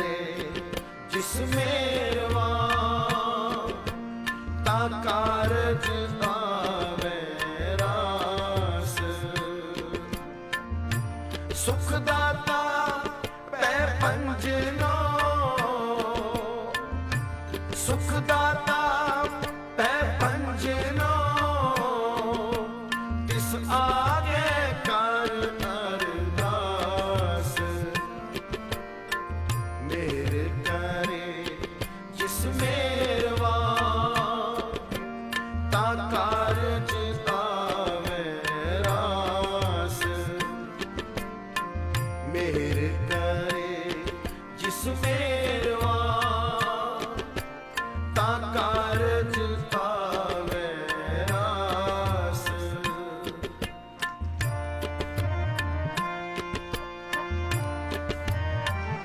रे जिसमें ता कारज पावे रास सुख दाता पै पंजनो सुख दाता पै पंजनो तिस आगे ਮਿਹਰ ਕਰੇ ਜਿਸ ਤਾਂ ਕਾਰਜ